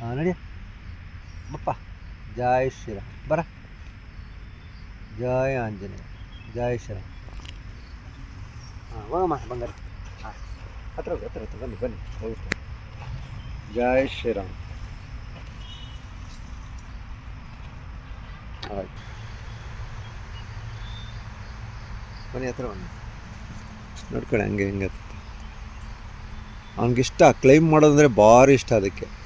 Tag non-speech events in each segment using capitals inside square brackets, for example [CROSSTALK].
ಹಾಂ ನಡಿ. ಬಪ್ಪ. ಜೈ ಶ್ರೀರಾಮ್. ಬರ. ಜಯ ಆಂಜನೇಯ. ಜೈ ಶ್ರೀರಾಮ್. ಹಾಂ ಹೋಗಮ್ಮ, ಬಂಗಾರ. ಹಾಂ ಹತ್ರ ಹೋಗಿ, ಹತ್ರ ಬನ್ನಿ ಬನ್ನಿ. ಹೋಗುತ್ತೆ ಜೈ ಶ್ರೀರಾಮ್. ಆಯ್ತು. ಬನ್ನಿ, ಹತ್ರ ಬನ್ನಿ. ನೋಡ್ಕೊಳ್ಳಿ, ಹಂಗೆ, ಹಿಂಗೆ. ಅವ್ನಿಗಿಷ್ಟ ಕ್ಲೈಮ್ ಮಾಡೋದಂದರೆ ಭಾರಿ ಇಷ್ಟ ಅದಕ್ಕೆ.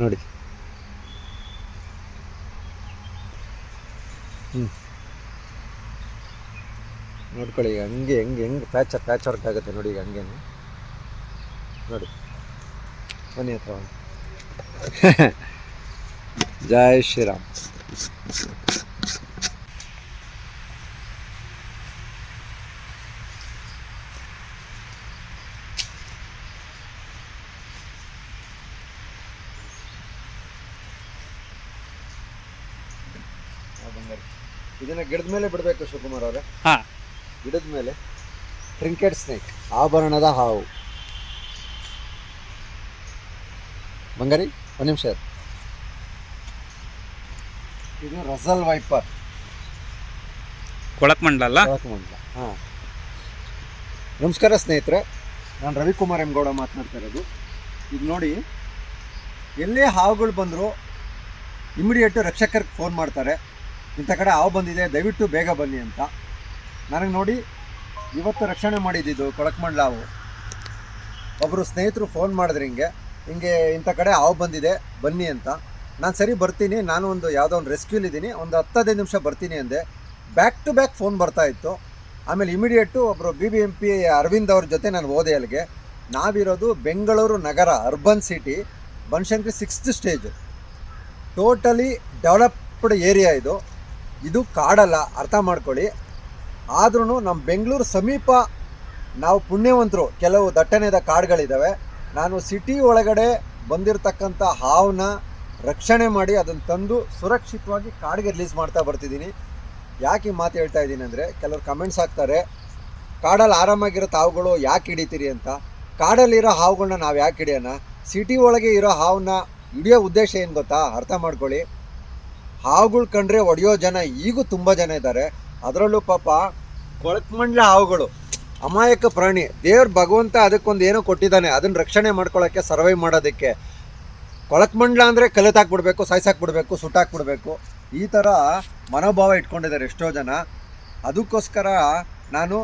ನೋಡಿ. ಹ್ಞೂ ನೋಡ್ಕೊಳ್ಳಿ ಈಗ ಹಂಗೆ ಹೆಂಗೆ ಹೆಂಗೆ ಪ್ಯಾಚ್ ಪ್ಯಾಚ್ ವರ್ಕ್ ಆಗುತ್ತೆ ನೋಡಿ ಈಗ ಹಂಗೆ ನೋಡಿ. ಬನ್ನಿ ಹತ್ರ. [LAUGHS] ಜೈ ಶ್ರೀರಾಮ್. ಇದನ್ನ ಗಿಡದ ಮೇಲೆ ಬಿಡಬೇಕು ಶಿವಕುಮಾರ್ ಅವರೇ. ಹಾ. ಗಿಡದ ಮೇಲೆ ಟ್ರಿಂಕೆಟ್ ಸ್ನೇಕ್ ಆಭರಣದ ಹಾವು. ಬಂಗಾರಿ ಒಂದು ನಿಮಿಷ ಇರು. ಇದು ರಸಲ್ ವೈಪರ್ ಕೊಳಕ್ ಮಂಡಲ ಅಲ್ಲ? ಮಂಡಲ ಹಾಂ. ನಮಸ್ಕಾರ ಸ್ನೇಹಿತರೆ ನಾನು ರವಿಕುಮಾರ್ ಎಂ ಗೌಡ ಮಾತನಾಡ್ತಾ ಇರೋದು. ಈಗ ನೋಡಿ ಎಲ್ಲೇ ಹಾವುಗಳು ಬಂದರೂ ಇಮಿಡಿಯೇಟು ರಕ್ಷಕರಿಗೆ ಫೋನ್ ಮಾಡ್ತಾರೆ. ಇಂಥ ಕಡೆ ಹಾವು ಬಂದಿದೆ, ದಯವಿಟ್ಟು ಬೇಗ ಬನ್ನಿ ಅಂತ. ನನಗೆ ನೋಡಿ ಇವತ್ತು ರಕ್ಷಣೆ ಮಾಡಿದ್ದಿದ್ದು ಕೊಳಕ್ಮಂಡ್ಲ ಹಾವು. ಒಬ್ಬರು ಸ್ನೇಹಿತರು ಫೋನ್ ಮಾಡಿದ್ರು ಹಿಂಗೆ ಹಿಂಗೆ ಇಂಥ ಕಡೆ ಹಾವು ಬಂದಿದೆ, ಬನ್ನಿ ಅಂತ. ನಾನು ಸರಿ ಬರ್ತೀನಿ, ನಾನು ಒಂದು ಯಾವುದೋ ಒಂದು ರೆಸ್ಕ್ಯೂಲಿದ್ದೀನಿ ಒಂದು ಹತ್ತು ಹದಿನೈದು ನಿಮಿಷ ಬರ್ತೀನಿ ಅಂದೆ. ಬ್ಯಾಕ್ ಟು ಬ್ಯಾಕ್ ಫೋನ್ ಬರ್ತಾ ಇತ್ತು. ಆಮೇಲೆ ಇಮಿಡಿಯೇಟು ಒಬ್ಬರು B B M P Arvind ಅವ್ರ ಜೊತೆ ನಾನು ಓದೆ ಅಲ್ಲಿಗೆ. ನಾವಿರೋದು ಬೆಂಗಳೂರು ನಗರ urban city Banashankari sixth stage totally developed area ಇದು. ಇದು ಕಾಡಲ್ಲ, ಅರ್ಥ ಮಾಡ್ಕೊಳ್ಳಿ. ಆದ್ರೂ ನಮ್ಮ ಬೆಂಗಳೂರು ಸಮೀಪ ನಾವು ಪುಣ್ಯವಂತರು, ಕೆಲವು ದಟ್ಟಣೆದ ಕಾಡುಗಳಿದ್ದಾವೆ ನಾನು ಸಿಟಿ ಒಳಗಡೆ ಬಂದಿರತಕ್ಕಂಥ ಹಾವನ್ನ ರಕ್ಷಣೆ ಮಾಡಿ ಅದನ್ನು ತಂದು ಸುರಕ್ಷಿತವಾಗಿ ಕಾಡಿಗೆ ರಿಲೀಸ್ ಮಾಡ್ತಾ ಬರ್ತಿದ್ದೀನಿ. ಯಾಕೆ ಈ ಮಾತು ಹೇಳ್ತಾ ಇದ್ದೀನಿ ಅಂದರೆ, ಕೆಲವರು ಕಮೆಂಟ್ಸ್ ಹಾಕ್ತಾರೆ, ಕಾಡಲ್ಲಿ ಆರಾಮಾಗಿರೋ ಹಾವುಗಳು ಯಾಕೆ ಹಿಡಿತೀರಿ ಅಂತ. ಕಾಡಲ್ಲಿರೋ ಹಾವುಗಳನ್ನ ನಾವು ಯಾಕೆ ಹಿಡಿಯೋಣ? ಸಿಟಿ ಒಳಗೆ ಇರೋ ಹಾವನ್ನ ಹಿಡಿಯೋ ಉದ್ದೇಶ ಏನು ಗೊತ್ತಾ? ಅರ್ಥ ಮಾಡ್ಕೊಳ್ಳಿ. ಹಾವುಗಳು ಕಂಡ್ರೆ ಒಡೆಯೋ ಜನ ಈಗೂ ತುಂಬ ಜನ ಇದ್ದಾರೆ ಅದರಲ್ಲೂ ಪಾಪ ಕೊಳಕ್ಮಂಡ್ಲ ಹಾವುಗಳು. ಅಮಾಯಕ ಪ್ರಾಣಿ. ದೇವ್ರ ಭಗವಂತ ಅದಕ್ಕೊಂದು ಏನೋ ಕೊಟ್ಟಿದ್ದಾನೆ. ಅದನ್ನು ರಕ್ಷಣೆ ಮಾಡ್ಕೊಳ್ಳೋಕ್ಕೆ ಸರ್ವೈವ್ ಮಾಡೋದಕ್ಕೆ. ಕೊಳಕ್ಮಂಡ್ಲ ಅಂದರೆ ಕಲಿತಾಕ್ಬಿಡ್ಬೇಕು ಸಾಯ್ಸಾಕ್ಬಿಡ್ಬೇಕು ಸುಟ್ಟಾಕ್ಬಿಡ್ಬೇಕು ಈ ಥರ ಮನೋಭಾವ ಇಟ್ಕೊಂಡಿದ್ದಾರೆ ಎಷ್ಟೋ ಜನ. ಅದಕ್ಕೋಸ್ಕರ ನಾನು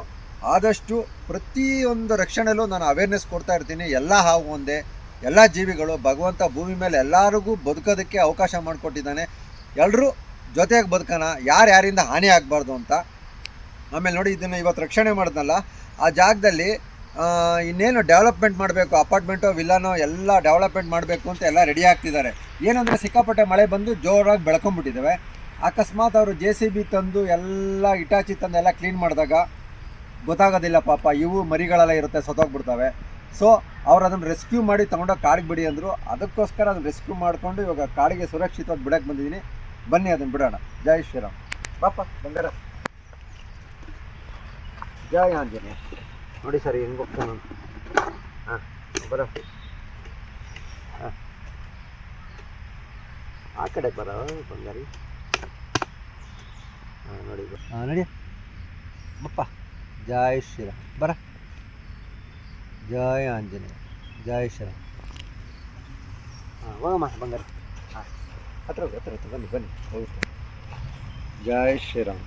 ಆದಷ್ಟು ಪ್ರತಿಯೊಂದು ರಕ್ಷಣೆಯಲ್ಲೂ ನಾನು ಅವೇರ್ನೆಸ್ ಕೊಡ್ತಾ ಇರ್ತೀನಿ. ಎಲ್ಲ ಹಾವು ಒಂದೇ, ಎಲ್ಲ ಜೀವಿಗಳು, ಭಗವಂತ ಭೂಮಿ ಮೇಲೆ ಎಲ್ಲರಿಗೂ ಬದುಕೋದಕ್ಕೆ ಅವಕಾಶ ಮಾಡಿಕೊಟ್ಟಿದ್ದಾನೆ. ಎಲ್ಲರೂ ಜೊತೆಯಾಗಿ ಬದುಕೋಣ, ಯಾರು ಯಾರಿಂದ ಹಾನಿ ಆಗಬಾರ್ದು ಅಂತ. ಆಮೇಲೆ ನೋಡಿ ಇದನ್ನು ಇವತ್ತು ರಕ್ಷಣೆ ಮಾಡಿದ್ನಲ್ಲ, ಆ ಜಾಗದಲ್ಲಿ ಇನ್ನೇನು ಡೆವಲಪ್ಮೆಂಟ್ ಮಾಡಬೇಕು, ಅಪಾರ್ಟ್ಮೆಂಟೋ, ವಿಲ್ಲಾನೋ, ಎಲ್ಲ ಡೆವಲಪ್ಮೆಂಟ್ ಮಾಡಬೇಕು ಅಂತ ಎಲ್ಲ ರೆಡಿ ಆಗ್ತಿದ್ದಾರೆ. ಏನಂದರೆ ಸಿಕ್ಕಾಪಟ್ಟೆ ಮಳೆ ಬಂದು ಜೋರಾಗಿ ಬೆಳ್ಕೊಂಬಿಟ್ಟಿದ್ದಾವೆ ಅಕಸ್ಮಾತ್ ಅವರು ಜೆ ಸಿ ಬಿ ತಂದು ಎಲ್ಲ ಇಟಾಚಿ ತಂದು ಎಲ್ಲ ಕ್ಲೀನ್ ಮಾಡಿದಾಗ ಗೊತ್ತಾಗೋದಿಲ್ಲ ಪಾಪ, ಇವು ಮರಿಗಳೆಲ್ಲ ಇರುತ್ತೆ, ಸತ್ತೋಗ್ಬಿಡ್ತವೆ. ಸೊ ಅವ್ರು ಅದನ್ನು ರೆಸ್ಕ್ಯೂ ಮಾಡಿ ತೊಗೊಂಡೋಗಿ ಕಾಡಿಗೆ ಬಿಡಿ ಅಂದರು. ಅದಕ್ಕೋಸ್ಕರ ಅದನ್ನು ರೆಸ್ಕ್ಯೂ ಮಾಡಿಕೊಂಡು ಇವಾಗ ಕಾಡಿಗೆ ಸುರಕ್ಷಿತವಾಗಿ ಬಿಡಕ್ಕೆ ಬಂದಿದ್ದೀನಿ ಬನ್ನಿ ಅದನ್ನು ಬಿಡೋಣ. ಜೈ ಶ್ರೀರಾಮ್. ಪಾಪ ಬಂಗಾರ. ಜೈ ಆಂಜನೇಯ. ನೋಡಿ ಸರ್, ಹೆಂಗೆ ಹೋಗ್ತಾನೆ ಹಾಂ, ಬರ. ಹಾಂ. ಆ ಕಡೆ ಬರ, ಬಂಗಾರಿ. ಹಾಂ, ನೋಡಿ ಹಾಂ, ನೋಡಿ. ಬಪ್ಪ, ಜೈ ಶ್ರೀರಾಮ್. ಬರ. ಜಯ ಆಂಜನೇಯ. ಜೈ ಶ್ರೀರಾಮ್. ಹಾಂ, ಹೋಗಮ್ಮ, ಬಂಗಾರ. ಹತ್ರ ಹತ್ರ ಹತ್ರ ಬನ್ನಿ ಬನ್ನಿ ಹೋಗುತ್ತೆ ಜೈ ಶ್ರೀರಾಮ್.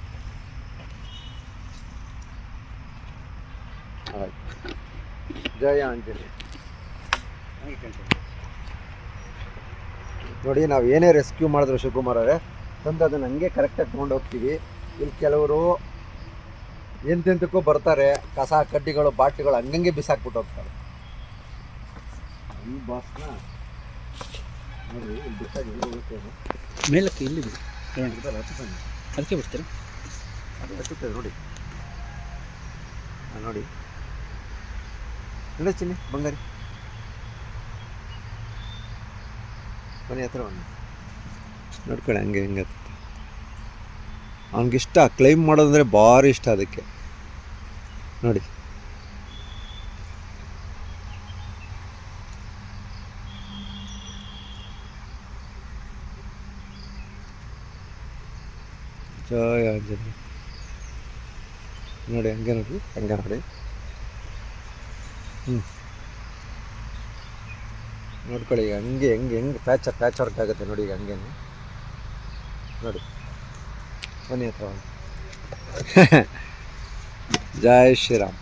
ಜಯ ಅಂಜಲಿ ನೋಡಿ, ನಾವು ಏನೇ ರೆಸ್ಕ್ಯೂ ಮಾಡಿದ್ರು ಶಿವಕುಮಾರ್ ಅವರೇ, ತಂದು ಅದನ್ನು ಹಂಗೆ ಕರೆಕ್ಟಾಗಿ ತೊಗೊಂಡು ಹೋಗ್ತೀವಿ. ಇಲ್ಲಿ ಕೆಲವರು ಎಂತೆಂತಕ್ಕೂ ಬರ್ತಾರೆ, ಕಸ, ಕಡ್ಡಿಗಳು, ಬಾಟ್ಲಿಗಳು ಹಂಗಂಗೆ ಬಿಸಾಕ್ಬಿಟ್ಟು ಹೋಗ್ತಾರೆ. ಈ ಬಾಸ್ನ ಮೇಲಕ್ಕೆ ಇಲ್ಲಿ ಅದಕ್ಕೆ ಬಿಡ್ತೀರಾ ಅದು ನೋಡಿ. ನೋಡಿ. ನೋಡಿ ಚಿನ್ನಿ? ಬಂಗಾರಿ. ಮನೆ ಹತ್ರ ಬನ್ನಿ. ನೋಡ್ಕೊಳ್ಳಿ, ಹಂಗೆ, ಹಿಂಗೆ ಅವ್ನಿಗಿಷ್ಟ ಕ್ಲೈಮ್ ಮಾಡೋದಂದರೆ ಭಾರಿ ಇಷ್ಟ ಅದಕ್ಕೆ. ನೋಡಿ. ಜಯ ಆಂಜನೇಯ ನೋಡಿ ಹಂಗೆ ನೋಡಿ. ಹಂಗೆ ನೋಡಿ. ಹ್ಞೂ ನೋಡ್ಕೊಳ್ಳಿ ಈಗ ಹಂಗೆ ಹೆಂಗೆ ಹೆಂಗೆ ಪ್ಯಾಚ್ ಪ್ಯಾಚ್ ವರ್ಕ್ ಆಗುತ್ತೆ ನೋಡಿ ಈಗ ಹಂಗೆ ನೋಡಿ. ಬನ್ನಿ ಹತ್ರ [LAUGHS] ಜಯ ಶ್ರೀರಾಮ್.